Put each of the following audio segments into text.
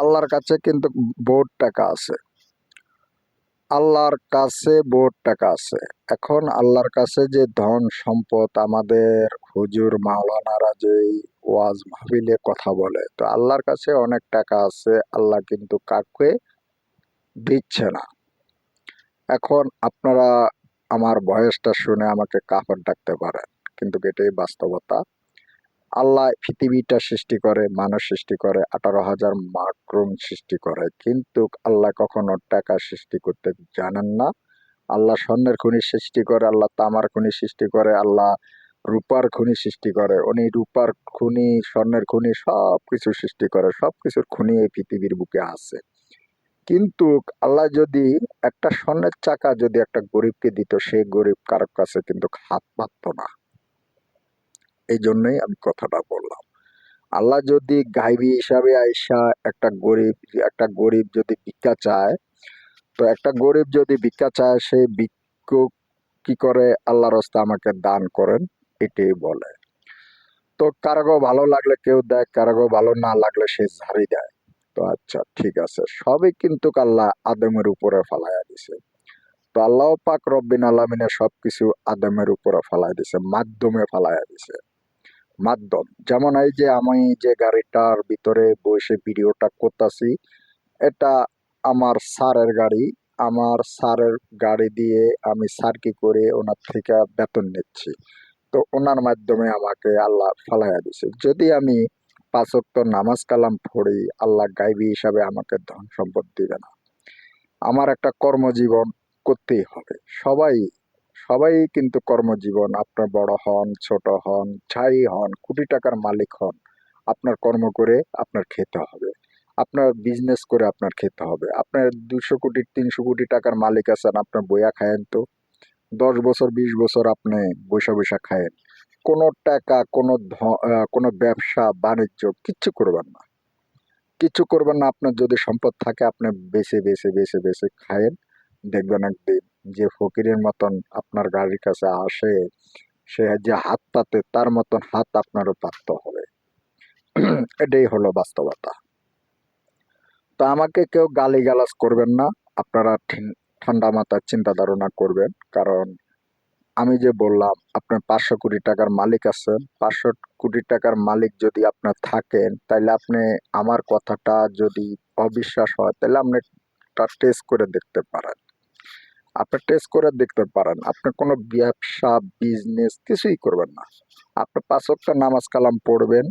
আল্লাহর কাছে কিন্তু বহুত টাকা আছে। আল্লাহর কাছে বহুত টাকা আছে। এখন আল্লাহর কাছে যে ধন সম্পদ আমাদের হুজুর মাওলানারা যে ওয়াজ মাহফিলে কথা বলে, তো আল্লাহর কাছে অনেক টাকা আছে, আল্লাহ কিন্তু কাউকে দিচ্ছে না। এখন আপনারা আমার বয়সটা শুনে আমাকে কাফের ডাকতে পারেন, কিন্তু এটাই বাস্তবতা। আল্লাহ পৃথিবীটা সৃষ্টি করে, মানুষ সৃষ্টি করে, আঠারো হাজার মাকরুম সৃষ্টি করে। কিন্তু আল্লাহ কখনো টাকা সৃষ্টি করতে জানেন না। আল্লাহ স্বর্ণের খনি সৃষ্টি করে, আল্লাহ তামার খনি সৃষ্টি করে, আল্লাহ রূপার খনি সৃষ্টি করে। উনি রূপার খনি, স্বর্ণের খনি সব কিছু সৃষ্টি করে সব কিছুর খনি এই পৃথিবীর বুকে আছে। কিন্তু আল্লাহ যদি একটা স্বর্ণের চাকা যদি একটা গরিবকে দিত, সেই গরিব কারোর কাছে কিন্তু হাত পাতত না। এই জন্যই আমি কথাটা বললাম। আল্লাহ যদি গাইবি হিসাবে আইসা একটা গরিব একটা গরিব যদি ভিক্ষা চায়, তো একটা গরিব যদি ভিক্ষা চায় সেই ভিক্ষুক কি করে? আল্লাহর রাস্তা আমাকে দান করেন, এটাই বলে। তো কারগো ভালো লাগলে কেউ দেয়, কারগো ভালো না লাগলে সে ঝাড়ি দেয়। তো আচ্ছা ঠিক আছে। সবই কিন্তু আল্লাহ আদমের উপরে ফালাইয়া দিছে। তো আল্লাহ পাক রব্বিন আলমিনে সবকিছু আদমের উপরে ফালাই দিছে, মাধ্যমে ফালাইয়া দিছে। মাধ্যম। যেমন এই যে আমি যে গাড়িটার ভিতরে বসে ভিডিওটা করতেছি, এটা আমার স্যারের গাড়ি। আমার স্যারের গাড়ি দিয়ে আমি স্যারকে করে ওনার থেকে বেতন নিচ্ছি। তো ওনার মাধ্যমে আমাকে আল্লাহ ফালাইয়া দিছে। যদি আমি পাঁচক্ত নামাজ কালাম পড়ি, আল্লাহ গাইবি হিসাবে আমাকে ধন সম্পদ দিবে না। আমার একটা কর্মজীবন করতেই হবে। সবাই সবাই কিন্তু কর্মজীবন। আপনার বড় হন, ছোট হন, ছাই হন, কোটি টাকার মালিক হন, আপনার কর্ম করে আপনার খেতে হবে। আপনার বিজনেস করে আপনার খেতে হবে। আপনার দুশো কোটি, তিনশো কোটি টাকার মালিক আছেন আপনার বইয়া খায়েন তো। দশ বছর, বিশ বছর আপনি বৈশা বৈশা খায়েন। কোনো টাকা, কোনো কোনো ব্যবসা, বাণিজ্য কিচ্ছু করবেন না। কিচ্ছু করবেন না। আপনার যদি সম্পদ থাকে, আপনি বেছে বেছে বেছে বেছে খায়েন। দেখবেন একদিন যে ফকিরের মতন আপনার গাড়ির কাছে আসে, সে যে হাত পাতে, তার মতন হাত আপনারও পাততে হবে। এটাই হলো বাস্তবতা। তো আমাকে কেউ গালিগালাজ করবেন না, আপনারা ঠান্ডা মাথার চিন্তা ধারণা করবেন, কারণ আমি যে বললাম, আপনার পাঁচশো কোটি টাকার মালিক আছেন, পাঁচশো কোটি টাকার মালিক যদি আপনার থাকেন তাহলে আপনি আমার কথাটা যদি অবিশ্বাস হয় তাহলে আপনি টেস্ট করে দেখতে পারেন। আপনি টেস্ট করে দেখতে পারেন। আপনি কোনো ব্যবসা বিজনেস কিছুই করবেন না। আপনি পাঁচ ওয়াক্ত নামাজ কালাম পড়বেন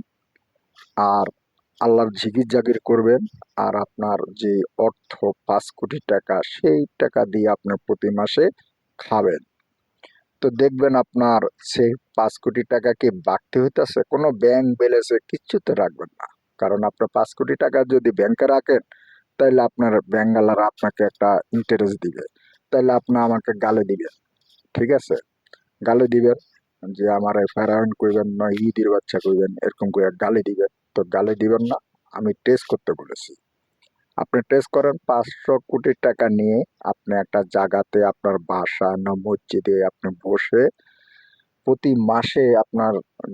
আর আল্লাহর ঝিকির জাগির করবেন আর আপনার যে অর্থ পাঁচ কোটি টাকা, সেই টাকা দিয়ে আপনি প্রতি মাসে খাবেন। তো দেখবেন আপনার সেই পাঁচ কোটি টাকা কি বাড়তে হইতেছে? কোনো ব্যাংক ব্যালেন্সে কিচ্ছুতে রাখবেন না। কারণ আপনার পাঁচ কোটি টাকা যদি ব্যাংকে রাখেন তাহলে আপনার ব্যাঙ্গালারা আপনাকে একটা ইন্টারেস্ট দিবে। তাহলে আপনি আমাকে গালে দিবেন, ঠিক আছে? গালে দিবেন যে আমার ফেরাউন করবেন না ইদির বাচ্চা করবেন, এরকম করে গালি দিবেন। তো গালে দিবেন না, আমি টেস্ট করতে বলেছি। আপনি টেস্ট করেন, পাঁচশো কোটি টাকা নিয়ে আপনি একটা জায়গাতে আপনার বাসা, না মসজিদে আপনি বসে প্রতি মাসে আপনার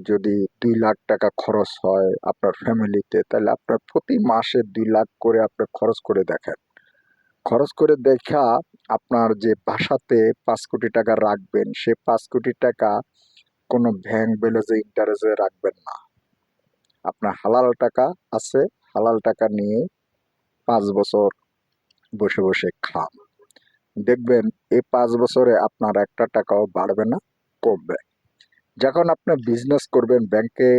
যদি দুই লাখ টাকা খরচ হয় আপনার ফ্যামিলিতে তাহলে আপনার প্রতি মাসে দুই লাখ করে আপনি খরচ করে দেখেন। খরচ করে দেখা আপনার যে বাসাতে পাঁচ কোটি টাকা রাখবেন, সে পাঁচ কোটি টাকা কোনো ব্যাংক ব্যালেন্সে ইন্টারেস্টে রাখবেন না। আপনার হালাল টাকা আছে, হালাল টাকা নিয়ে পাঁচ বছর বসে বসে খান। দেখবেন এই পাঁচ বছরে আপনার একটা টাকাও বাড়বে না, কমবে। যখন আপনি বিজনেস করবেন ব্যাংকে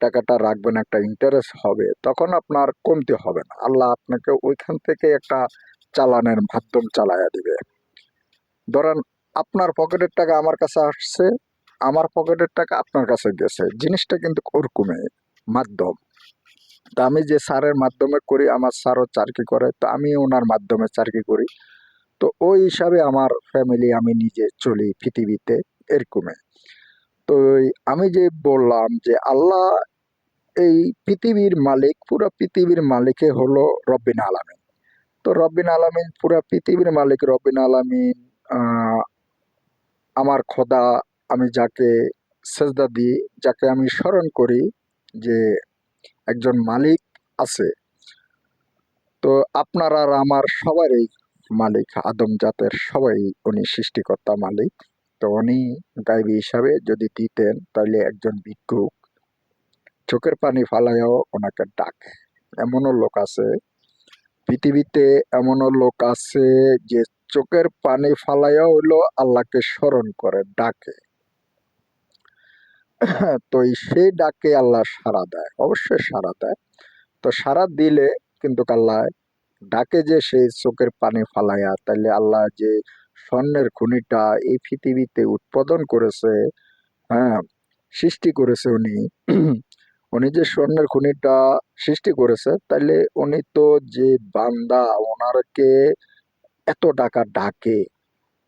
টাকাটা রাখবেন, একটা ইন্টারেস্ট হবে, তখন আপনার কমতে হবে না। আল্লাহ আপনাকে ওইখান থেকে একটা চালানের মাধ্যম চালায়া দিবে। ধরেন, আপনার পকেটের টাকা আমার কাছে আসছে, আমার পকেটের টাকা আপনার কাছে গেছে। জিনিসটা কিন্তু ওরকমই মাধ্যম। তা আমি যে সারের মাধ্যমে করি, আমার স্যারও চাকরি করে, তো আমি ওনার মাধ্যমে চাকরি করি। তো ওই হিসাবে আমার ফ্যামিলি আমি নিজে চলি পৃথিবীতে, এরকমই। তো আমি যে বললাম যে আল্লাহ এই পৃথিবীর মালিক, পুরো পৃথিবীর মালিকে হলো রব্বিন আলামিন। তো রব্বিন আলামিন, পুরো পৃথিবীর মালিক রব্বিন আলামিন আমার খোদা, আমি যাকে সেজদা দিই, যাকে আমি স্মরণ করি যে একজন মালিক আছে। তো আপনার আর আমার সবারই মালিক, আদম জাতের সবাই উনি সৃষ্টিকর্তা মালিক। তো উনি গাইবী হিসাবে যদি দিতেন, তাহলে একজন ভিক্ষুক চোখের পানি ফালাইয়াও ওনাকে ডাকে। এমনও লোক আছে। পৃথিবীতে এমনও লোক আছে যে চোখের পানি ফালাইয়া হইল আল্লাহকে স্মরণ করে, ডাকে। তো সেই ডাকে আল্লাহ সাড়া দেয়, অবশ্যই সাড়া দেয়। তো সাড়া দিলে কিন্তু আল্লাহ ডাকে যে সেই চোখের পানি ফালাইয়া তাহলে আল্লাহ যে স্বর্ণের খনিটা এই পৃথিবীতে উৎপাদন করেছে হ্যাঁ সৃষ্টি করেছে উনি। উনি যে স্বর্ণের খনিটা সৃষ্টি করেছে তাহলে উনি তো যে বান্দা, ওনারকে এত টাকা ডাকে,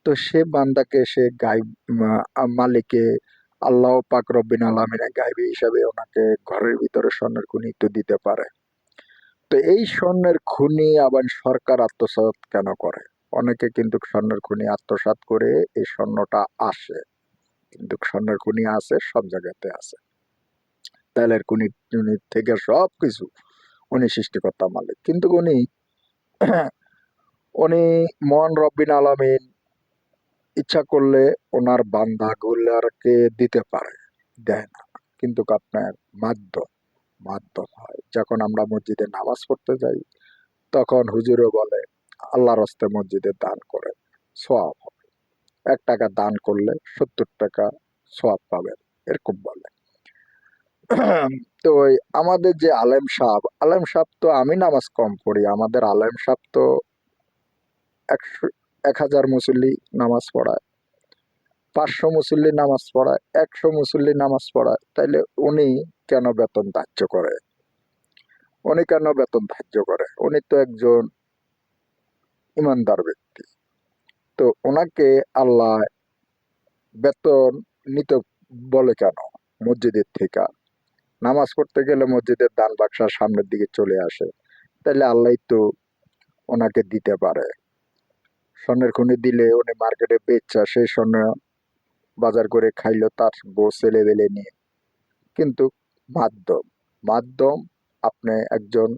তো সে বান্দাকে সে গাই মালিকে আল্লাহ পাক রব্বিন আলমিনে গাইবি হিসাবে ওনাকে ঘরের ভিতরে স্বর্ণের খুনি তো দিতে পারে। তো এই স্বর্ণের খুনি আবার সরকার আত্মসাৎ কেন করে? অনেকে কিন্তু স্বর্ণের খুনি আত্মসাৎ করে এই স্বর্ণটা আসে। কিন্তু স্বর্ণের খুনি আছে, সব জায়গাতে আছে। তেলের খুনি থেকে সব কিছু উনি সৃষ্টিকর্তা মালিক। কিন্তু উনি উনি মহান রব্বিন আলমিন ইচ্ছা করলে ওনার বান্দা গুলারকে দিতে পারে, দেয় না। কিন্তু আপনার মাধ্যম মাধ্যম হয়। যখন আমরা মসজিদে নামাজ পড়তে যাই, তখন হুজুরও বলে আল্লাহ রস্তে মসজিদে দান করে সোয়াব হবে। এক টাকা দান করলে সত্তর টাকা সোয়াব পাবেন, এরকম বলে। তো আমাদের যে আলেম সাহ আলেম সাহ তো আমি নামাজ কম পড়ি, আমাদের আলেম সাহ তো একশো, এক হাজার মুসল্লি নামাজ পড়ায়, পাঁচশো মুসল্লি নামাজ পড়ায়, একশো মুসল্লি নামাজ পড়ায়, তাইলে উনি কেন বেতন ধার্য করে? উনি কেন বেতন ধার্য করে? উনি তো একজন ইমানদার ব্যক্তি। তো ওনাকে আল্লাহ বেতন নিতে বলে কেন? মসজিদের থেকে। নামাজ পড়তে গেলে মসজিদের দান বাক্সার সামনের দিকে চলে আসে। তাহলে আল্লাহ তো ওনাকে দিতে পারে। স্বর্ণের খুনি দিলে উনি মার্কেটে বেচা সেই স্বর্ণ বাজার করে খাইলো তার বউ, ছেলে বেলে নিয়ে। কিন্তু মাধ্যম মাধ্যম আপনি একজন,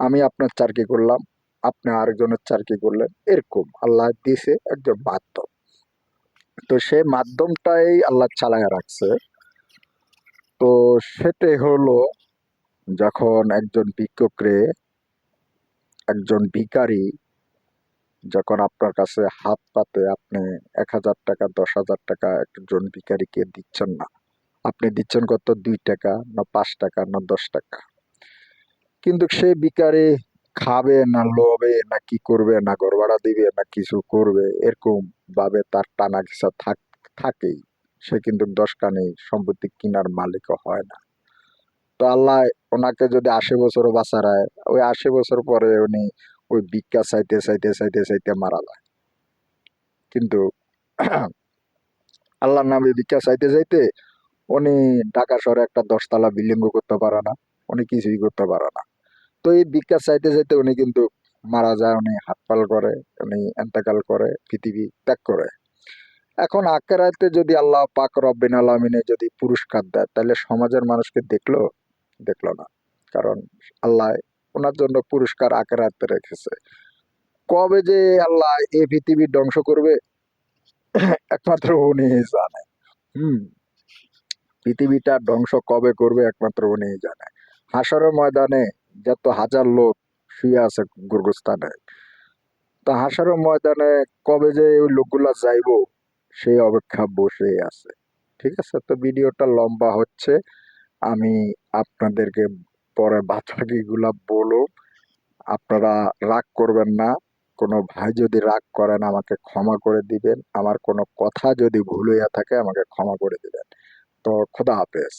আমি আপনার চারকি করলাম আপনি আরেকজনের চারকি করলেন, এরকম আল্লাহ দিছে একজন মাধ্যম। তো সে মাধ্যমটাই আল্লাহ চালায় রাখছে। তো সেটাই হলো যখন একজন ভিক্ষকরে, একজন ভিকারি যখন আপনার কাছে হাত পাতে, আপনি এক হাজার টাকা, দশ হাজার টাকা একজন ভিকারিকে দিচ্ছেন না। আপনি দিচ্ছেন কত? দুই টাকা, না পাঁচ টাকা, না দশ টাকা। কিন্তু সে ভিকারি খাবে না লোবে, না কি করবে, না ঘর ভাড়া দিবে, না কিছু করবে, এরকম ভাবে তার টানা ঘিসা থাক সে কিন্তু দশ কানে সম্পত্তি কেনার মালিকও হয় না। তো আল্লাহ ওনাকে যদি আশি বছরও বাঁচারায়, ওই আশি বছর পরে উনি ওই ভিক্ষা চাইতে চাইতে চাইতে চাইতে মারা যায়। কিন্তু আল্লাহর নামে ভিক্ষা চাইতে চাইতে উনি ঢাকা শহরে একটা দশতলা বিল্ডিং করতে পারে না। উনি কিছুই করতে পারে না। তো এই ভিক্ষা চাইতে চাইতে উনি কিন্তু মারা যায়, উনি হাতপাল করে, উনি এন্তেকাল করে, পৃথিবী ত্যাগ করে। এখন আকেরাতে যদি আল্লাহ পাক রব্বিন আলমিনে যদি পুরস্কার দেয়, তাহলে সমাজের মানুষকে দেখল দেখল না। কারণ আল্লাহ ওনার জন্য পুরস্কার আকেরাতে রেখেছে। কবে যে আল্লাহ এই পৃথিবী ধ্বংস করবে, একমাত্র উনি জানে। হুম, পৃথিবীটা ধ্বংস কবে করবে, একমাত্র উনি জানে। হাসরের ময়দানে যত হাজার লোক শুয়ে আছে গুরগুস্তানে তো হাসরের ময়দানে কবে যে ওই লোকগুলা যাইবো, সেই অপেক্ষা বসে আছে। ঠিক আছে? তো ভিডিওটা লম্বা হচ্ছে, আমি আপনাদেরকে পরে বাদবাকিগুলা বলো আপনারা রাগ করবেন না, কোনো ভাই যদি রাগ করেন আমাকে ক্ষমা করে দিবেন, আমার কোনো কথা যদি ভুল হইয়া থাকে আমাকে ক্ষমা করে দিবেন। তো খোদা হাফেজ।